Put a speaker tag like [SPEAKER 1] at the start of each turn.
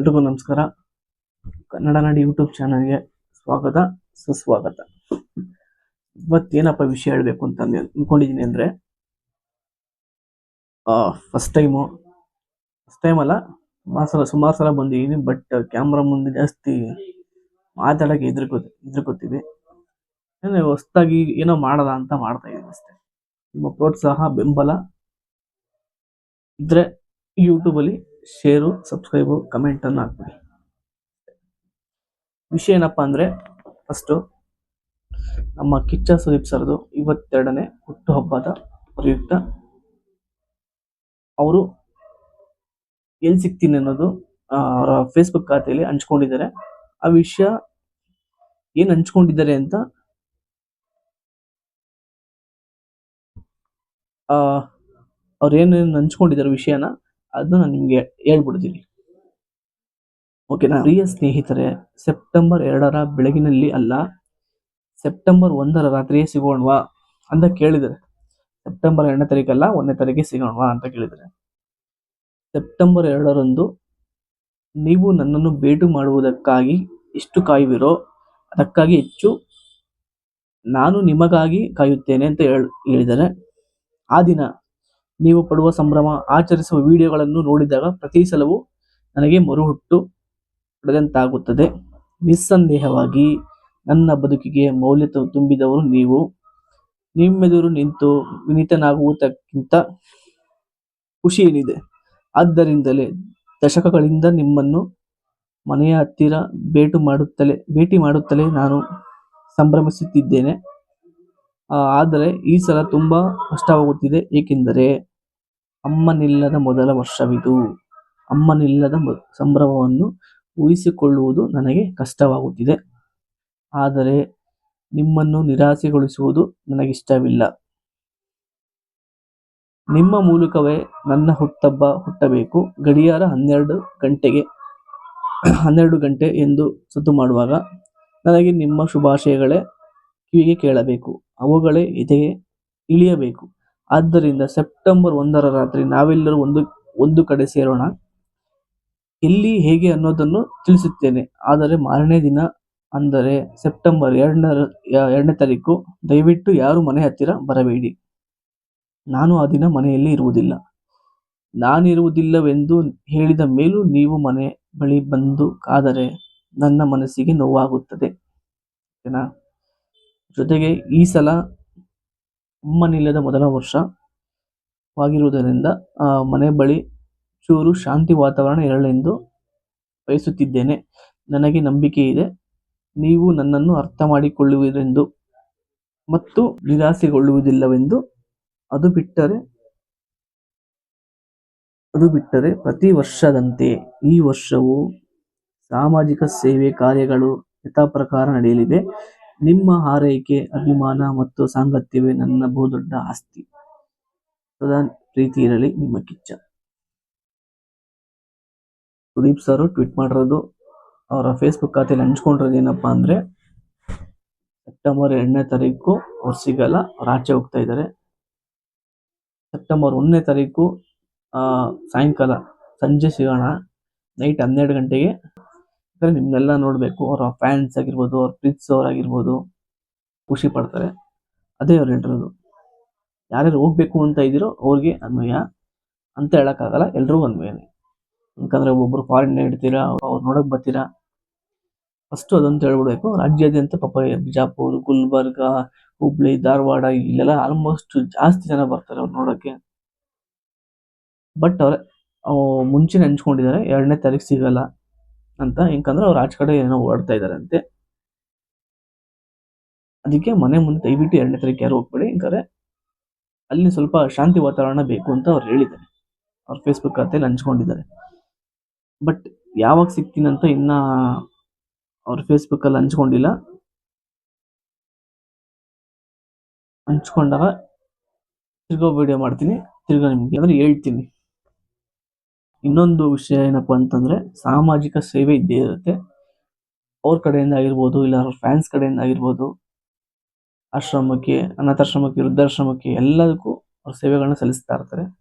[SPEAKER 1] ಎಲ್ರಿಗೂ ನಮಸ್ಕಾರ. ಕನ್ನಡ ನಾಡಿ ಯೂಟ್ಯೂಬ್ ಚಾನಲ್ಗೆ ಸ್ವಾಗತ, ಸುಸ್ವಾಗತ. ಇವತ್ತೇನಪ್ಪ ವಿಷಯ ಹೇಳ್ಬೇಕು ಅಂತ ಅಂದ್ಕೊಂಡಿದ್ದೀನಿ ಅಂದ್ರೆ ಫಸ್ಟ್ ಟೈಮು ಫಸ್ಟ್ ಟೈಮ್ ಅಲ್ಲ ಸಲ ಸುಮಾರು ಸಲ ಬಂದಿದ್ದೀನಿ ಬಟ್ ಕ್ಯಾಮ್ರಾ ಮುಂದೆ ಜಾಸ್ತಿ ಮಾತಾಡಕ್ಕೆ ಎದುರ್ಕೋ ಹೆದರ್ಕೋತೀವಿ. ಅಂದ್ರೆ ಹೊಸ್ದಾಗಿ ಏನೋ ಮಾಡೋದ ಅಂತ ಮಾಡ್ತಾ ಇದ್ದೀನಿ ಅಷ್ಟೇ. ನಿಮ್ಮ ಪ್ರೋತ್ಸಾಹ, ಬೆಂಬಲ ಇದ್ರೆ ಯೂಟ್ಯೂಬಲ್ಲಿ ಶೇರು, ಸಬ್ಸ್ಕ್ರೈಬು ಕಮೆಂಟನ್ನು ಹಾಕ್ಬಿಡಿ. ವಿಷಯ ಏನಪ್ಪ ಅಂದ್ರೆ ಫಸ್ಟು ನಮ್ಮ ಕಿಚ್ಚ ಸುದೀಪ್ ಸರ್ದು ಇವತ್ತೆರಡನೇ ಹುಟ್ಟುಹಬ್ಬದ ಪ್ರಯುಕ್ತ ಅವರು ಎಲ್ಲಿ ಸಿಗ್ತೀನಿ ಅನ್ನೋದು ಅವರ ಫೇಸ್ಬುಕ್ ಖಾತೆಯಲ್ಲಿ ಹಂಚ್ಕೊಂಡಿದ್ದಾರೆ. ಆ ವಿಷಯ ಏನು ಹಂಚ್ಕೊಂಡಿದ್ದಾರೆ ಅಂತ ಅವ್ರು ಏನೇನು ಹಂಚ್ಕೊಂಡಿದ್ದಾರೆ ವಿಷಯನ ಅದನ್ನ ನಾನು ನಿಮಗೆ ಹೇಳ್ಬಿಡ್ತೀನಿ. ಓಕೆನಾ ಪ್ರಿಯ ಸ್ನೇಹಿತರೆ ಸೆಪ್ಟೆಂಬರ್ ಎರಡರ ಬೆಳಗಿನಲ್ಲಿ ಅಲ್ಲ ಸೆಪ್ಟೆಂಬರ್ ಒಂದರ ರಾತ್ರಿಯೇ ಸಿಗೋಣವಾ ಅಂತ ಕೇಳಿದರೆ ಸೆಪ್ಟೆಂಬರ್ ಎರಡನೇ ತಾರೀಕಲ್ಲ, ಒಂದನೇ ತಾರೀಕಿಗೆ ಸಿಗೋಣವಾ ಅಂತ ಕೇಳಿದರೆ ಸೆಪ್ಟೆಂಬರ್ ಎರಡರಂದು ನೀವು ನನ್ನನ್ನು ಭೇಟಿ ಮಾಡುವುದಕ್ಕಾಗಿ ಎಷ್ಟು ಕಾಯುವಿರೋ ಅದಕ್ಕಾಗಿ ಹೆಚ್ಚು ನಾನು ನಿಮಗಾಗಿ ಕಾಯುತ್ತೇನೆ ಅಂತ ಹೇಳ್, ಹೇಳಿದ್ದಾರೆ. ಆ ದಿನ ನೀವು ಪಡುವ ಸಂಭ್ರಮ, ಆಚರಿಸುವ ವಿಡಿಯೋಗಳನ್ನು ನೋಡಿದಾಗ ಪ್ರತಿ ಸಲವೂ ನನಗೆ ಮರುಹುಟ್ಟು ಪಡೆದಂತಾಗುತ್ತದೆ. ನಿಸ್ಸಂದೇಹವಾಗಿ ನನ್ನ ಬದುಕಿಗೆ ಮೌಲ್ಯ ತುಂಬಿದವರು ನೀವು. ನಿಮ್ಮೆದುರು ನಿಂತು ವಿನೀತನಾಗುವುದಕ್ಕಿಂತ ಖುಷಿ ಏನಿದೆ? ಆದ್ದರಿಂದಲೇ ದಶಕಗಳಿಂದ ನಿಮ್ಮನ್ನು ಮನೆಯ ಹತ್ತಿರ ಭೇಟು ಮಾಡುತ್ತಲೇ, ಭೇಟಿ ಮಾಡುತ್ತಲೇ ನಾನು ಸಂಭ್ರಮಿಸುತ್ತಿದ್ದೇನೆ. ಆದರೆ ಈ ಸಲ ತುಂಬ ಕಷ್ಟವಾಗುತ್ತಿದೆ. ಏಕೆಂದರೆ ಅಮ್ಮನಿಲ್ಲದ ಮೊದಲ ವರ್ಷವಿದು. ಅಮ್ಮನಿಲ್ಲದ ಸಂಭ್ರಮವನ್ನು ಊಹಿಸಿಕೊಳ್ಳುವುದು ನನಗೆ ಕಷ್ಟವಾಗುತ್ತಿದೆ. ಆದರೆ ನಿಮ್ಮನ್ನು ನಿರಾಸೆಗೊಳಿಸುವುದು ನನಗಿಷ್ಟವಿಲ್ಲ. ನಿಮ್ಮ ಮೂಲಕವೇ ನನ್ನ ಹುಟ್ಟಬ್ಬ ಹುಟ್ಟಬೇಕು. ಗಡಿಯಾರ ಹನ್ನೆರಡು ಗಂಟೆಗೆ, ಹನ್ನೆರಡು ಗಂಟೆ ಎಂದು ಸದ್ದು ಮಾಡುವಾಗ ನನಗೆ ನಿಮ್ಮ ಶುಭಾಶಯಗಳೇ ಕಿವಿಗೆ ಕೇಳಬೇಕು. ಅವುಗಳೇ ಇದೆಯೇ ಇಳಿಯಬೇಕು. ಆದ್ದರಿಂದ ಸೆಪ್ಟೆಂಬರ್ ಒಂದರ ರಾತ್ರಿ ನಾವೆಲ್ಲರೂ ಒಂದು ಒಂದು ಕಡೆ ಸೇರೋಣ. ಎಲ್ಲಿ ಹೇಗೆ ಅನ್ನೋದನ್ನು ತಿಳಿಸುತ್ತೇನೆ. ಆದರೆ ಮಾರನೇ ದಿನ ಅಂದರೆ ಸೆಪ್ಟೆಂಬರ್ ಎರಡನೇ ಎರಡನೇ ತಾರೀಕು, ದಯವಿಟ್ಟು ಯಾರು ಮನೆ ಹತ್ತಿರ ಬರಬೇಡಿ. ನಾನು ಆ ದಿನ ಮನೆಯಲ್ಲಿ ಇರುವುದಿಲ್ಲ. ನಾನಿರುವುದಿಲ್ಲವೆಂದು ಹೇಳಿದ ಮೇಲೂ ನೀವು ಮನೆ ಬಳಿ ಬಂದು ಕಾದರೆ ನನ್ನ ಮನಸ್ಸಿಗೆ ನೋವಾಗುತ್ತದೆ. ಜೊತೆಗೆ ಈ ಸಲ ಅಮ್ಮನಿಲ್ಲದ ಮೊದಲ ವರ್ಷವಾಗಿರುವುದರಿಂದ ಮನೆ ಬಳಿ ಚೂರು ಶಾಂತಿ ವಾತಾವರಣ ಇರಲೆಂದು ಬಯಸುತ್ತಿದ್ದೇನೆ. ನನಗೆ ನಂಬಿಕೆ ಇದೆ. ನೀವು ನನ್ನನ್ನು ಅರ್ಥ ಮಾಡಿಕೊಳ್ಳುವುದೆಂದು ಮತ್ತು ನಿರಾಸೆಗೊಳ್ಳುವುದಿಲ್ಲವೆಂದು ಅದು ಬಿಟ್ಟರೆ ಅದು ಬಿಟ್ಟರೆ ಪ್ರತಿ ವರ್ಷದಂತೆ ಈ ವರ್ಷವೂ ಸಾಮಾಜಿಕ ಸೇವೆ ಕಾರ್ಯಗಳು ಯಥಾಪ್ರಕಾರ ನಡೆಯಲಿವೆ. ನಿಮ್ಮ ಹಾರೈಕೆ, ಅಭಿಮಾನ ಮತ್ತು ಸಾಂಗತ್ಯವೇ ನನ್ನ ಬಹುದೊಡ್ಡ ಆಸ್ತಿ. ಸದಾ ಪ್ರೀತಿ ಇರಲಿ ನಿಮ್ಮ ಕಿಚ್ಚ. ಸುದೀಪ್ ಸರ್ ಟ್ವೀಟ್ ಮಾಡಿರೋದು, ಅವರ ಫೇಸ್ಬುಕ್ ಖಾತೆಯಲ್ಲಿ ಹಂಚ್ಕೊಂಡಿರೋದು ಏನಪ್ಪಾ ಅಂದ್ರೆ, ಸೆಪ್ಟೆಂಬರ್ ಎರಡನೇ ತಾರೀಕು ಅವ್ರು ಸಿಗಲ್ಲ, ಅವ್ರು ಆಚೆ ಹೋಗ್ತಾ ಇದ್ದಾರೆ ಸೆಪ್ಟೆಂಬರ್ ಒಂದನೇ ತಾರೀಕು ಸಾಯಂಕಾಲ ಸಂಜೆ ಸಿಗೋಣ, ನೈಟ್ ಹನ್ನೆರಡು ಗಂಟೆಗೆ. ಯಾಕಂದ್ರೆ ನಿಮ್ನೆಲ್ಲ ನೋಡಬೇಕು, ಅವರ ಫ್ಯಾನ್ಸ್ ಆಗಿರ್ಬೋದು, ಅವ್ರ ಪ್ರೀತಿಸೋರಾಗಿರ್ಬೋದು ಖುಷಿ ಪಡ್ತಾರೆ. ಅದೇ ಅವ್ರು ಹೇಳಿರೋದು ಯಾರ್ಯಾರು ಹೋಗ್ಬೇಕು ಅಂತ ಇದ್ದೀರೋ ಅವ್ರಿಗೆ ಅನ್ವಯ. ಅಂತ ಹೇಳಕ್ಕಾಗಲ್ಲ, ಎಲ್ರಿಗೂ ಅನ್ವಯನೇ. ಯಾಕಂದ್ರೆ ಒಬ್ಬರು ಫಾರಿನ್ ಇಡ್ತೀರಾ ಅವ್ರು ನೋಡಕ್ ಬರ್ತೀರಾ? ಫಸ್ಟ್ ಅದಂತ ಹೇಳ್ಬಿಡ್ಬೇಕು. ರಾಜ್ಯಾದ್ಯಂತ ಪಾಪ ಬಿಜಾಪುರ್, ಗುಲ್ಬರ್ಗ, ಹುಬ್ಳಿ, ಧಾರವಾಡ, ಇಲ್ಲೆಲ್ಲ ಆಲ್ಮೋಸ್ಟ್ ಜಾಸ್ತಿ ಜನ ಬರ್ತಾರೆ ಅವ್ರು ನೋಡಕ್ಕೆ. ಬಟ್ ಅವ್ರೆ, ಅವ್ ಮುಂಚೆನೆ ಹಂಚ್ಕೊಂಡಿದ್ದಾರೆ ಎರಡನೇ ತಾರೀಕು ಸಿಗಲ್ಲ. ಅಂತ, ಯಾಕಂದ್ರೆ ಅವ್ರು ಆಚೆ ಕಡೆ ಏನೋ ಓಡ್ತಾ ಇದಾರೆ ಅಂತೆ ಅದಕ್ಕೆ ಮನೆ ಮುಂದೆ ದಯವಿಟ್ಟು ಎರಡನೇ ತಾರೀಕು ಯಾರು ಹೋಗ್ಬೇಡಿ ಏಕಂದ್ರೆ ಅಲ್ಲಿ ಸ್ವಲ್ಪ ಶಾಂತಿ ವಾತಾವರಣ ಬೇಕು ಅಂತ ಅವ್ರು ಹೇಳಿದ್ದಾರೆ. ಅವ್ರ ಫೇಸ್ಬುಕ್ ಖಾತೆಯಲ್ಲಿ ಹಂಚ್ಕೊಂಡಿದ್ದಾರೆ. ಬಟ್ ಯಾವಾಗ ಸಿಗ್ತೀನಂತ ಇನ್ನ ಅವ್ರ ಫೇಸ್ಬುಕ್ ಅಲ್ಲಿ ಹಂಚ್ಕೊಂಡಿಲ್ಲ. ಹಂಚ್ಕೊಂಡಾಗ ತಿರ್ಗೋ ವಿಡಿಯೋ ಮಾಡ್ತೀನಿ, ತಿರ್ಗಾ ನಿಮಗೆ ಅಂದ್ರೆ ಹೇಳ್ತೀನಿ. ಇನ್ನೊಂದು ವಿಷಯ ಏನಪ್ಪಾ ಅಂತಂದ್ರೆ, ಸಾಮಾಜಿಕ ಸೇವೆ ಇದ್ದೇ ಇರುತ್ತೆ. ಅವ್ರ ಕಡೆಯಿಂದ ಆಗಿರ್ಬೋದು, ಇಲ್ಲ ಅವ್ರ ಫ್ಯಾನ್ಸ್ ಕಡೆಯಿಂದ ಆಗಿರ್ಬೋದು, ಆಶ್ರಮಕ್ಕೆ, ಅನಾಥಾಶ್ರಮಕ್ಕೆ, ವೃದ್ಧಾಶ್ರಮಕ್ಕೆ ಎಲ್ಲದಕ್ಕೂ ಅವ್ರ ಸೇವೆಗಳನ್ನ ಸಲ್ಲಿಸ್ತಾ ಇರ್ತಾರೆ.